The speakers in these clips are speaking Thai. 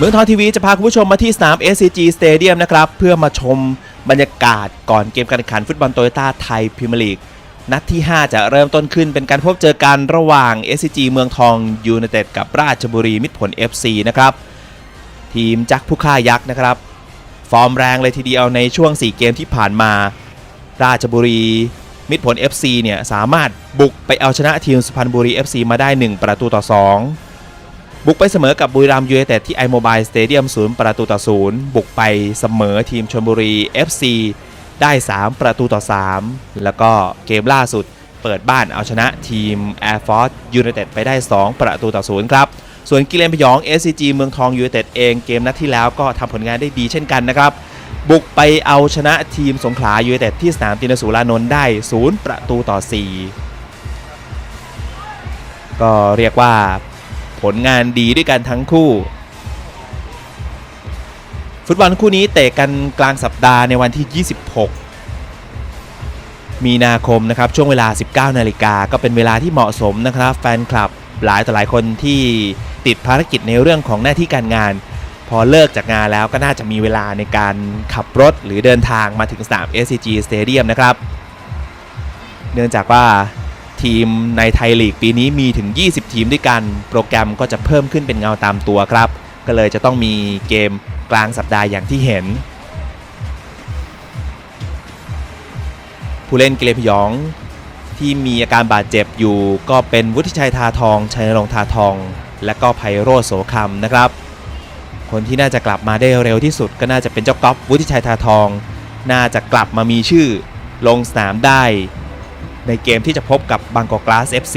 เมืองทองทีวีจะพาคุณผู้ชมมาที่สนาม SCG Stadium นะครับ เพื่อมาชมบรรยากาศก่อนเกมการแข่งขันฟุตบอลโตโยต้าไทยพรีเมียร์ลีก นัดที่ 5 จะเริ่มต้นขึ้นเป็นการพบเจอกันระหว่าง SCG เมืองทองยูไนเต็ดกับราชบุรีมิตรผล FC นะครับ ทีมจักผู้ฆ่ายักษ์นะครับ ฟอร์มแรงเลยทีเดียวในช่วง 4 เกมที่ผ่านมา ราชบุรีมิตรผล FC เนี่ยสามารถบุกไปเอาชนะทีมสุพรรณบุรี FC มาได้ 1 ประตูต่อ 2 บุกไปเสมอกับบุรีรัมย์ยูไนเต็ดที่ไอโมบายสเตเดียม0ประตูต่อ0บุกไปเสมอทีมชลบุรี FC ได้ 3 ประตูต่อ 3 แล้วก็เกมล่าสุดเปิดบ้านเอาชนะทีม Air Force United ไปได้ 2 ประตูต่อ0ครับ ส่วนกิเลนพยอง SCG เมืองทองยูไนเต็ดเองเกมนัดที่แล้วก็ทำผลงานได้ดีเช่นกันนะครับ บุกไปเอาชนะทีมสงขลายูไนเต็ดที่สนามตินสุรานนท์ได้ 0 ประตูต่อ 4 ก็เรียกว่า ผลงานดีด้วยกันทั้งคู่ ฟุตบอลคู่นี้เตะกันกลางสัปดาห์ในวันที่ 26 มีนาคมนะครับช่วงเวลา 19 นาฬิกาก็เป็นเวลาที่เหมาะสมนะครับแฟนคลับหลายต่อหลายคนที่ติดภารกิจในเรื่องของหน้าที่การงาน พอเลิกจากงานแล้วก็น่าจะมีเวลาในการขับรถหรือเดินทางมาถึงสนาม SCG Stadium นะครับ เนื่องจากว่า ทีมในไทยลีกปีนี้มีถึง 20 ทีมด้วยกัน โปรแกรมก็จะเพิ่มขึ้นเป็นเงาตามตัวครับ ก็เลยจะต้องมีเกมกลางสัปดาห์อย่างที่เห็น ผู้เล่นเกเรพยองที่มีอาการบาดเจ็บอยู่ ก็เป็นวุฒิชัยทาทอง ชัยนรงทาทอง และก็ไพโรจน์โสคำนะครับ คนที่น่าจะกลับมาได้เร็วที่สุดก็น่าจะเป็นเจ้าก๊อฟวุฒิชัยทาทอง น่าจะกลับมามีชื่อลงสนามได้ ในเกมที่จะพบกับบางกอกกลาส FC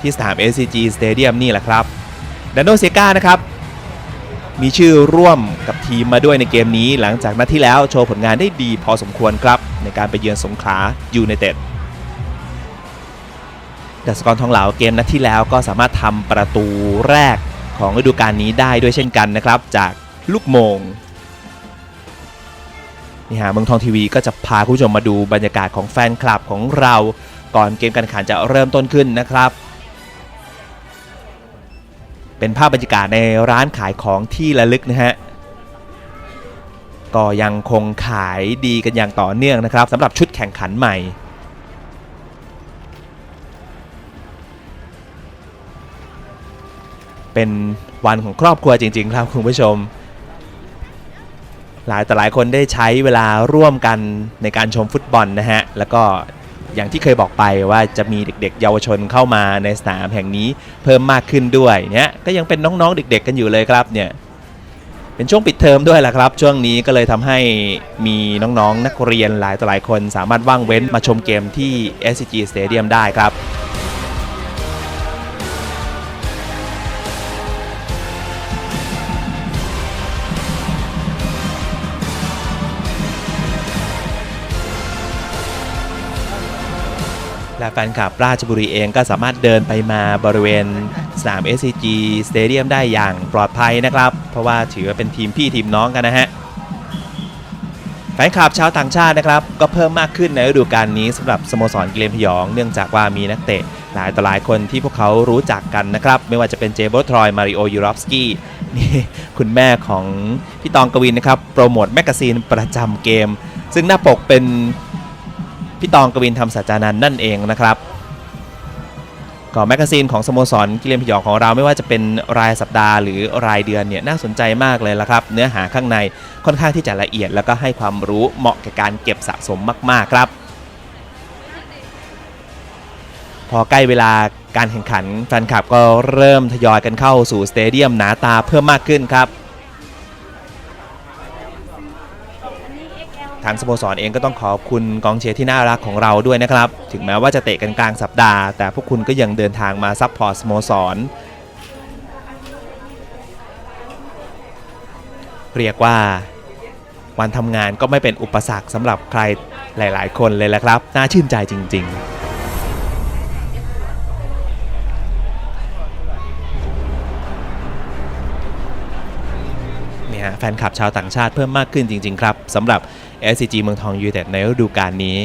ที่สนาม SCG Stadium นี่แหละครับดันโนเซกานะครับมีชื่อร่วมกับทีมมาด้วยในเกมนี้หลังจากนัดที่แล้วโชว์ผลงานได้ดีพอสมควรครับ ในการไปเยือนสงขลายูไนเต็ดดัสกรทองเหลาเกมนัดที่แล้วก็สามารถทำประตูแรกของฤดูกาลนี้ได้ด้วยเช่นกันนะครับ จากลูกโมง นี่ฮะเมืองทองทีวีก็จะพาผู้ชมมาดูบรรยากาศของแฟนคลับของเราก่อนเกมการแข่งขันจะเริ่มต้นขึ้นนะครับ เป็นภาพบรรยากาศในร้านขายของที่ระลึกนะฮะก็ยังคงขายดีกันอย่างต่อเนื่องนะครับสำหรับชุดแข่งขันใหม่ เป็นวันของครอบครัวจริง ๆ ครับคุณผู้ชม หลายแต่หลายคนได้ใช้เวลาร่วมกันในการชมฟุตบอลนะฮะ แล้วก็อย่างที่เคยบอกไปว่าจะมีเด็กๆ เยาวชนเข้ามาในสนามแห่งนี้เพิ่มมากขึ้นด้วยเนี่ยก็ยังเป็นน้องๆเด็ก ๆ กันอยู่เลยครับเนี่ยเป็นช่วงปิดเทอมด้วยแหละครับ ช่วงนี้ก็เลยทำให้มีน้องๆนักเรียนหลายต่อหลายคนสามารถว่างเว้นมาชมเกมที่ SCG Stadium ได้ครับ ฟนคลับราชบุรีเองก็สามารถเดินไปมาบริเวณสนาม SCG Stadium ได้อย่างปลอดภัยนะครับ เพราะว่าถือว่าเป็นทีมพี่ทีมน้องกันนะฮะแฟนคลับชาวต่างชาตินะครับ ก็เพิ่มมากขึ้นในฤดูกาลนี้สำหรับสโมสรกิเลนพยอง เนื่องจากว่ามีนักเตะหลายต่อหลายคนที่พวกเขารู้จักกันนะครับ ไม่ว่าจะเป็นเจโบทรอย มาริโอ ยูรอฟสกี้นี่คุณแม่ของพี่ตองกวินนะครับ โปรโมทแมกกาซีนประจำเกม ซึ่งหน้าปกเป็น พี่ตองกวินทำสัจจานันนั่นเองนะครับก็แมกกาซีนของสโมสรกิเลนพยองของเราไม่ว่าจะเป็นรายสัปดาห์หรือรายเดือนเนี่ยน่าสนใจมากเลยละครับ เนื้อหาข้างในค่อนข้างที่จะละเอียด แล้วก็ให้ความรู้เหมาะกับการเก็บสะสมมาก ๆ ครับ พอใกล้เวลาการแข่งขันแฟนคลับก็เริ่มทยอยกันเข้าสู่สเตเดียมหนาตาเพิ่มมากขึ้นครับางสโมสรเองก็ต้องขอบคุณกองเชียร์ที่น่ารักของเราด้วยนะครับ ถึงแม้ว่าจะเตะกันกลางสัปดาห์ แต่พวกคุณก็ยังเดินทางมาซัพพอร์ตสโมสร เรียกว่าวันทำงานก็ไม่เป็นอุปสรรคสำหรับใครหลาย ๆ คนเลยแหละครับ น่าชื่นใจจริงๆเนี่ยฮะแฟนคลับชาวต่างชาติเพิ่มมากขึ้นจริง ๆ ครับสำหรับ SCG เมืองทองยูไนเต็ดในฤดูกาลนี้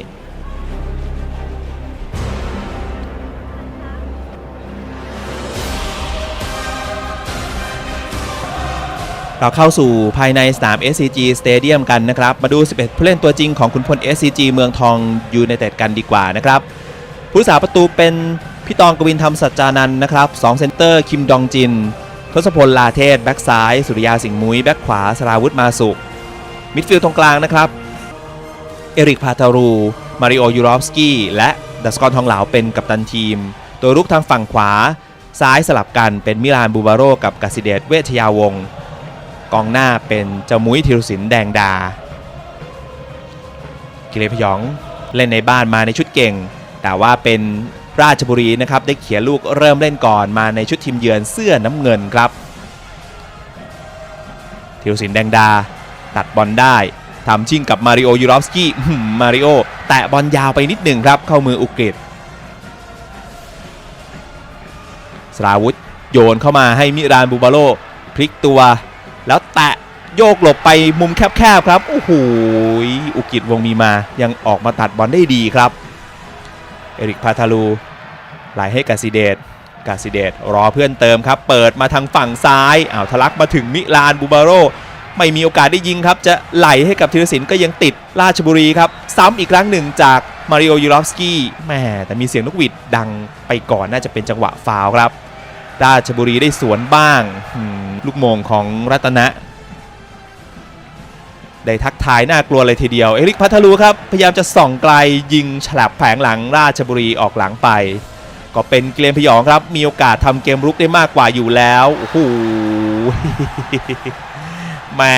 เราเข้าสู่ภายในสนาม SCG Stadium กันนะครับ มาดู 11 ผู้เล่นตัวจริงของขุนพล SCG เมืองทองยูไนเต็ดกันดีกว่านะครับ ผู้รักษาประตูเป็นพี่ตองกวินธรรมสัจจานันนะครับ2เซนเตอร์คิมดองจินทศพลลาเทศ แบ็กซ้าย สุริยาสิงห์มุ้ย แบ็กขวาสราวุธมาสุขมิดฟิลด์ตรงกลางนะครับ เอริกพาตารู มาริโอยูรอฟสกี้และดัสกอนทองเหลาเป็นกัปตันทีม ตัวรุกทางฝั่งขวา ซ้ายสลับกันเป็นมิลานบูบาโรกับกาซิเดตเวชยาวงศ์กองหน้าเป็นเจ้ามุ้ยธีรศิลป์แดงดา กิเลพยองเล่นในบ้านมาในชุดเก่ง แต่ว่าเป็นราชบุรีนะครับได้เขียนลูกเริ่มเล่นก่อนมาในชุดทีมเยือนเสื้อน้ำเงินครับธีรศิลป์แดงดาตัดบอลได้ ทำชิ่งกับมาริโอยูรอฟสกี้มาริโอแตะบอลยาวไปนิดหนึ่งครับ เข้ามืออุกฤษสราวุธโยนเข้ามาให้มิรานบูบาโลพลิกตัว แล้วแตะโยกหลบไปมุมแคบๆครับ โอ้โหอุกิจวงมีมายังออกมาตัดบอลได้ดีครับ เอริกพาทาลูไหลให้กาซิเดตกาซิเดตรอเพื่อนเติมครับ เปิดมาทางฝั่งซ้ายอ้าวทะลักมาถึงมิลานบูบาโร ไม่มีโอกาสได้ยิงครับ จะไหลให้กับธีรศิลป์ก็ยังติดราชบุรีครับ ซ้ำอีกครั้งหนึ่งจากมาริโอยูรอฟสกี้แม่แต่มีเสียงนกหวีดดังไปก่อนน่าจะเป็นจังหวะฟาวครับ ราชบุรีได้สวนบ้าง ลูกโมงของรัตนะ ได้ทักทายน่ากลัวเลยทีเดียว เอริกพัทลูครับ พยายามจะส่องไกลยิงฉลับแผงหลังราชบุรีออกหลังไป ก็เป็นเกลียนพยองครับ มีโอกาสทำเกมรุกได้มากกว่าอยู่แล้วโอ้โห แหม่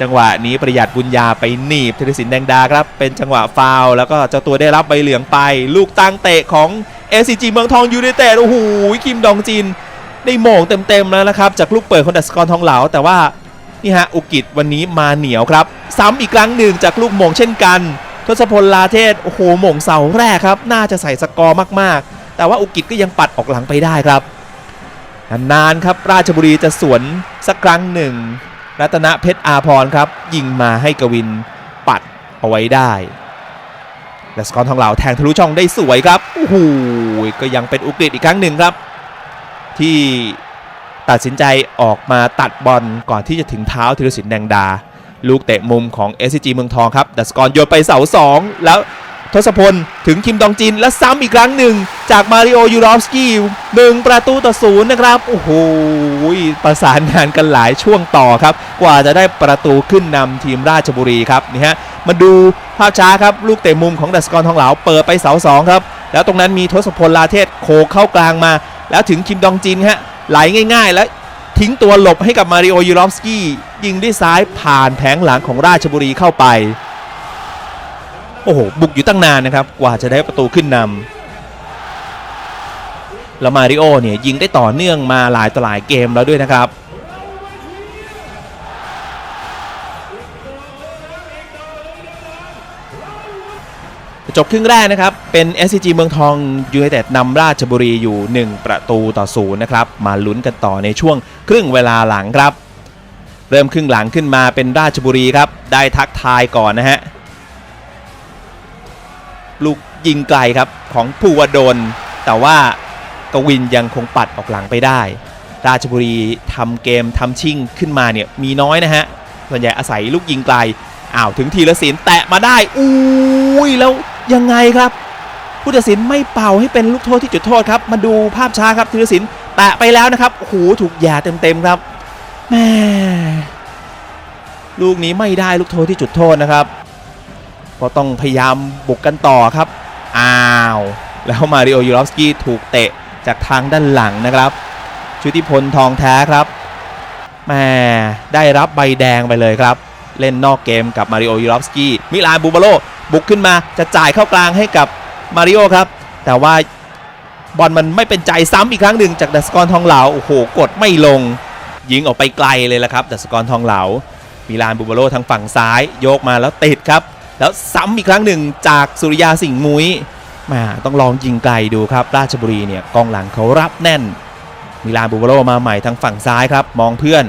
จังหวะนี้ประหยัดบุญญาไปหนีบธีรศิลป์แดงดาครับ เป็นจังหวะฟาวแล้วก็เจ้าตัวได้รับใบเหลืองไป ลูกตั้งเตะของ SCG เมืองทองยูไนเต็ดโอ้โหคิมดองจิน ได้โหม่งเต็มๆแล้วนะครับ จากลูกเปิดของดัสกรทองเหลา แต่ว่านี่ฮะอุกิจวันนี้มาเหนียวครับ ซ้ำอีกครั้งหนึ่งจากลูกโหม่งเช่นกัน ทศพลลาเทศโอ้โหโหม่งเสาแรกครับ น่าจะใส่สกอร์มากๆ แต่ว่าอุกิจก็ยังปัดออกหลังไปได้ครับนานๆครับราชบุรีจะสวนสักครั้งหนึ่ง รัตนเพชรอาพรครับ ยิงมาให้กวินปัดเอาไว้ได้ และสกอร์ทองเหลาแทงทะลุช่องได้สวยครับโอ้โหก็ยังเป็นอุกฤษอีกครั้งหนึ่งครับ ที่ตัดสินใจออกมาตัดบอลก่อนที่จะถึงเท้าธีรศิลป์แดงดา ลูกเตะมุมของ SCG เมืองทองครับดัสกรโยนไปเสา 2 แล้ว ทศพล ถึงคิมดองจินและซ้ำอีกครั้งหนึ่ง จากมาริโอยูรอฟสกี้หนึ่งประตูต่อศูนย์นะครับ โอ้โหประสานงานกันหลายช่วงต่อครับ กว่าจะได้ประตูขึ้นนำทีมราชบุรีครับนี่ฮะมาดูภาพช้าครับ ลูกเตะมุมของดัสกรทองเหลาเปิดไปเสาสองครับ แล้วตรงนั้นมีทศพลลาเทศโคเข้ากลางมา แล้วถึงคิมดองจินฮะไหลง่าย ๆ แล้วทิ้งตัวหลบให้กับมาริโอยูรอฟสกี้ยิงด้วยซ้ายผ่านแผงหลังของราชบุรีเข้าไป โอ้โห บุกอยู่ตั้งนานนะครับ กว่าจะได้ประตูขึ้นนำแล้วมาริโอเนี่ยยิงได้ต่อเนื่องมาหลายต่อหลายเกมแล้วด้วยนะครับจบครึ่งแรกนะครับ เป็น SCG เมืองทองยูไนเต็ดนำราชบุรีอยู่ 1 ประตูต่อศูนย์นะครับ มาลุ้นกันต่อในช่วงครึ่งเวลาหลังครับ เริ่มครึ่งหลังขึ้นมาเป็นราชบุรีครับ ได้ทักทายก่อนนะฮะ ลูกยิงไกลครับของภูวดล แต่ว่ากวินยังคงปัดออกหลังไปได้ ราชบุรีทำเกมทำชิ่งขึ้นมาเนี่ยมีน้อยนะฮะ ส่วนใหญ่อาศัยลูกยิงไกล อ้าวถึงทีละศิลแตะมาได้ อุ้ยแล้วยังไงครับ ผู้ตัดสินไม่เป่าให้เป็นลูกโทษที่จุดโทษครับ มาดูภาพช้าครับธีรศิลป์แตะไปแล้วนะครับโอ้โหถูกหย่าเต็มๆครับแม่ลูกนี้ไม่ได้ลูกโทษที่จุดโทษนะครับ ก็ต้องพยายามบุกกันต่อครับ อ้าว แล้วมาริโอยูรอฟสกี้ถูกเตะจากทางด้านหลังนะครับ ชุติพลทองแท้ครับแหม่ได้รับใบแดงไปเลยครับ เล่นนอกเกมกับมาริโอยูรอฟสกี้มิลานบูบาโลบุกขึ้นมาจะจ่ายเข้ากลางให้กับมาริโอครับ แต่ว่าบอลมันไม่เป็นใจซ้ำอีกครั้งหนึ่งจากดัสกรทองเหลาโอ้โหกดไม่ลง ยิงออกไปไกลเลยละครับ ดัสกรทองเหลามิลานบูบาโลทางฝั่งซ้าย โยกมาแล้วติดครับ แล้วซ้ำอีกครั้งหนึ่งจากสุริยาสิงห์มุ้ยมาต้องลองยิงไกลดูครับ ราชบุรีเนี่ยกองหลังเขารับแน่น มิลานบูบโลมาใหม่ทางฝั่งซ้ายครับ มองเพื่อน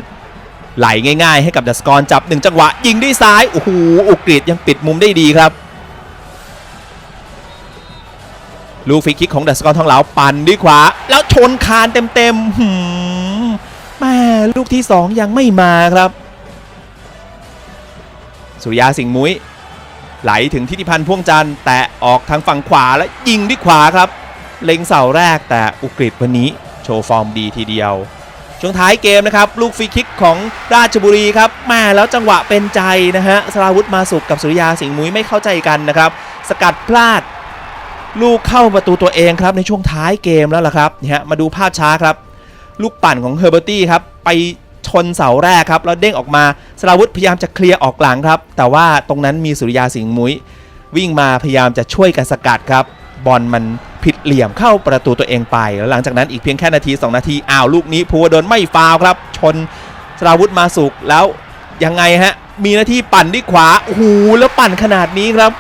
ไหลง่ายๆ ให้กับดัสกรจับหนึ่งจังหวะ ยิงด้วยซ้ายโอ้โหอุกฤษยังปิดมุมได้ดีครับ ลูกฟรีคิกของดัสกรทองเหลาปั่นด้วยขวา แล้วชนคานเต็มๆหืมแม่ลูกที่ 2 ยังไม่มาครับ สุริยาสิงห์มุ้ย ไหลถึงทิติพันธ์พ่วงจันทร์แตะออกทางฝั่งขวาและยิงด้วยขวาครับ เล็งเสาแรกแต่อุกฤษวันนี้โชว์ฟอร์มดีทีเดียว ช่วงท้ายเกมนะครับ ลูกฟรีคิกของราชบุรีครับแม่แล้วจังหวะเป็นใจนะฮะสราวุธมาสุกกับสุริยาสิงห์มุ้ยไม่เข้าใจกันนะครับ สกัดพลาด ลูกเข้าประตูตัวเองครับในช่วงท้ายเกมแล้วล่ะครับนี่ฮะมาดูภาพช้าครับ ลูกปั่นของเฮอร์เบอร์ตี้ครับไป ชนเสาแรกครับแล้วเด้งออกมาสราวุธพยายามจะเคลียร์ออกหลังครับ แต่ว่าตรงนั้นมีสุริยาสิงห์มุ้ยวิ่งมาพยายามจะช่วยกันสกัดครับ บอลมันผิดเหลี่ยมเข้าประตูตัวเองไป แล้วหลังจากนั้นอีกเพียงแค่นาที 2 นาทีอ้าวลูกนี้ภูวดลไม่ฟาวครับ ชนสราวุธมาสุกแล้วยังไงฮะมีหน้าที่ปั่นที่ขวาโอ้โหแล้วปั่นขนาดนี้ครับ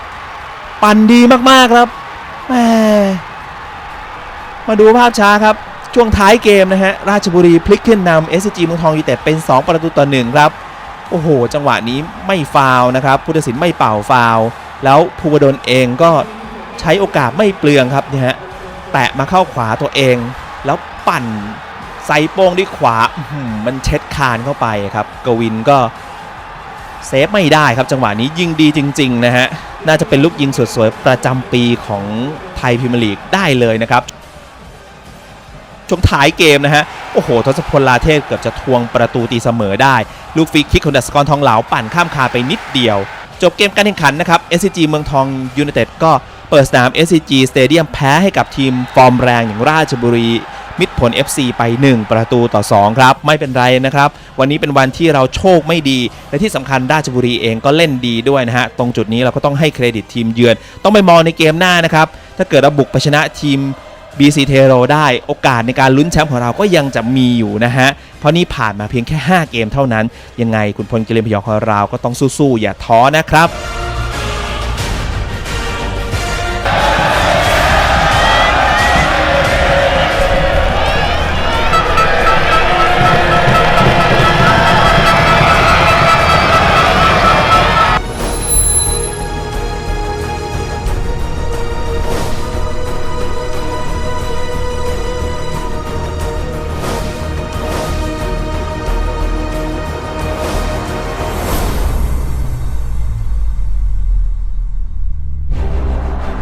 ปั่นดีมากๆครับแหมมาดูภาพช้าครับ ช่วงท้ายเกมนะฮะราชบุรีพลิกขึ้นนำ SCG เมืองทองยูไนเต็ดเป็น 2 ประตูต่อ1ครับโอ้โห จังหวะนี้ไม่ฟาวนะครับผู้ตัดสินไม่เป่าฟาวแล้วภูวดลเองก็ใช้โอกาสไม่เปลืองครับเนี่ยฮะแตะมาเข้าขวาตัวเอง แล้วปั่นใส่โป้งด้วยขวามันเช็ดคานเข้าไปครับกวินก็เซฟไม่ได้ครับจังหวะนี้ยิงดีจริง ๆ นะฮะ น่าจะเป็นลูกยิงสวยๆประจำปีของไทยพรีเมียร์ลีกได้เลยนะครับ ช่วงท้ายเกมนะฮะ โอ้โห ทศพลลาเทพเกือบจะทวงประตูตีเสมอได้ ลูกฟรีคิกของดัสกรทองเหลาปั่นข้ามคาไปนิดเดียว จบเกมการแข่งขันนะครับ SCG เมืองทองยูไนเต็ดก็เปิดสนาม SCG Stadium แพ้ให้กับทีมฟอร์มแรงอย่างราชบุรี มิตรผล FC ไป 1 ประตูต่อ 2 ครับ ไม่เป็นไรนะครับ วันนี้เป็นวันที่เราโชคไม่ดี และที่สำคัญราชบุรีเองก็เล่นดีด้วยนะฮะ ตรงจุดนี้เราก็ต้องให้เครดิตทีมเยือน ต้องไปมองในเกมหน้านะครับ ถ้าเกิดเราบุกไปชนะทีม BC เทโรได้โอกาสในการลุ้นแชมป์ของเราก็ยังจะมีอยู่นะฮะ เพราะนี่ผ่านมาเพียงแค่ 5 เกมเท่านั้น ยังไงคุณพลกิเลนพยองของเราก็ต้องสู้ๆอย่าท้อนะครับ